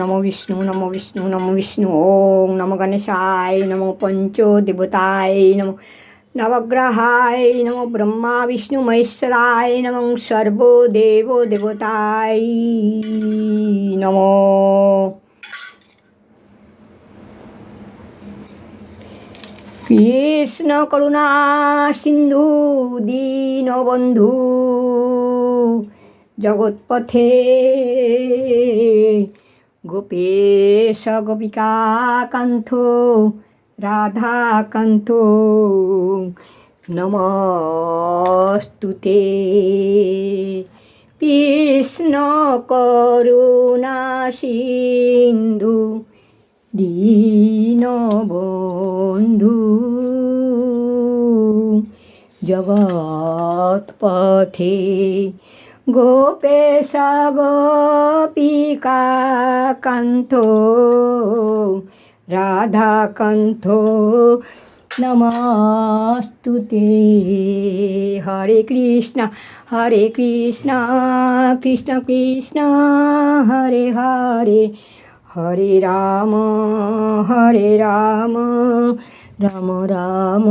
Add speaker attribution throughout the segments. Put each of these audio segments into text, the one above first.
Speaker 1: নম বিষ্ণু নম বিষ্ণু নম বিষ্ণু ওং নম গণেশায় নমো পঞ্চদেবতায় নম নবগ্রহায় নম ব্রহ্মা বিষ্ণু মহেশ্বরায় নম সর্বদেব দেবতায় নম কৃষ্ণ করুণা সিন্ধু দীন বন্ধু জগৎপথে গোপেশ গোপিকা রাধা রাধাকান্ত নমস্তুতে কৃষ্ণ করুণা সিন্ধু জগৎ জগৎপথে गोपेश गोपिका राधा राधाकन्थो नमस्तु ते हरे कृष्ण हरे कृष्ण कृष्ण कृष्ण हरे हरे हरे राम हरे राम राम राम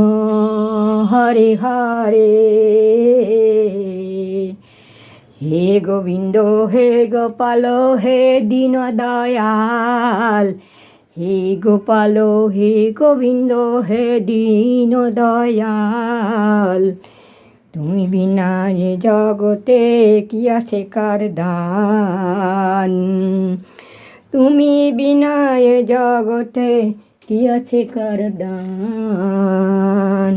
Speaker 1: हरे हरे হে গোবিন্দ হে গোপাল হে দীন দয়াল হে গোপাল হে গোবিন্দ হে দীন দয়াল তুমি বিনা এ জগতে কি আছে কার দান তুমি বিনা এ জগতে কি আছে কার দান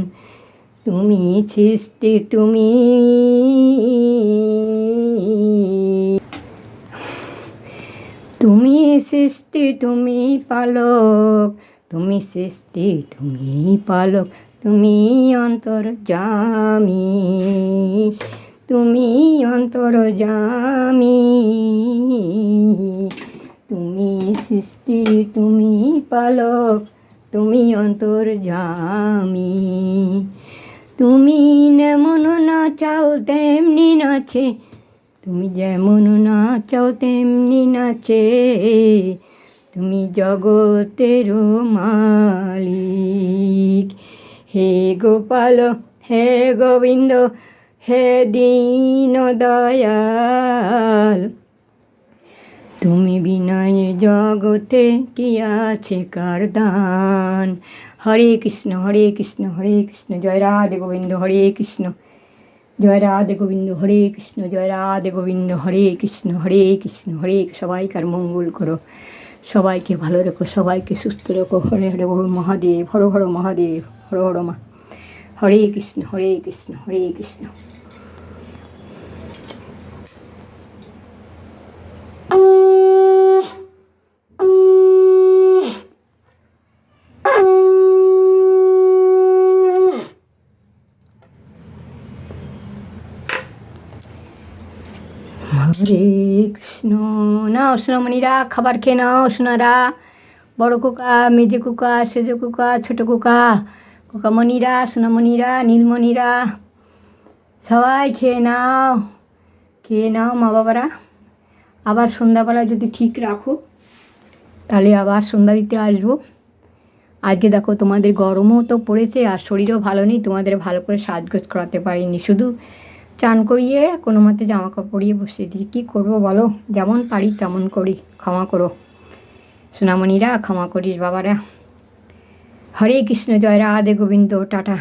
Speaker 1: তুমি সৃষ্টি তুমি তুমি সৃষ্টি তুমি পালক তুমি সৃষ্টি তুমি পালক তুমি জামি তুমি জামি তুমি সৃষ্টি তুমি পালক তুমি জামি তুমি নেমন নাচাও তেমনি নাচে তুমি যেমন নাচাও তেমনি নাচে তুমি জগতের মালিক হে গোপাল হে গোবিন্দ হে দীন দয়াল তুমি বিনয় জগতে কি আছে কার দান হরে কৃষ্ণ হরে কৃষ্ণ হরে কৃষ্ণ জয় রাধে গোবিন্দ হরে কৃষ্ণ জয় রাধে গোবিন্দ হরে কৃষ্ণ জয় রাধে গোবিন্দ হরে কৃষ্ণ হরে কৃষ্ণ হরে সবাইকার মঙ্গল করো সবাইকে ভালো রেখো সবাইকে সুস্থ রেখো হরে হরে বহু মহাদেব হর হর মহাদেব হর হর মা হরে কৃষ্ণ হরে কৃষ্ণ হরে কৃষ্ণ হরে কৃষ্ণ নাও সোনামণিরা খাবার খেয়ে নাও সোনারা বড় কুকা মেজে কুকা সেজ কুকা ছোট কুকা মণিরা সোনামণিরা নীলমণিরা সবাই খেয়ে নাও খেয়ে নাও মা বাবারা আবার সন্ধ্যাবেলা যদি ঠিক রাখো তাহলে আবার সন্ধ্যা দিতে আসবো আজকে দেখো তোমাদের গরমও তো পড়েছে আর শরীরও ভালো নেই তোমাদের ভালো করে সাজগোজ করাতে পারিনি শুধু চান করিয়ে কোনো মতে জামা কাপড়িয়ে বসিয়ে দিই কী করবো বলো যেমন পারি তেমন করি ক্ষমা করো সোনামণিরা ক্ষমা করিস বাবারা হরে কৃষ্ণ জয় রাধে গোবিন্দ টাটা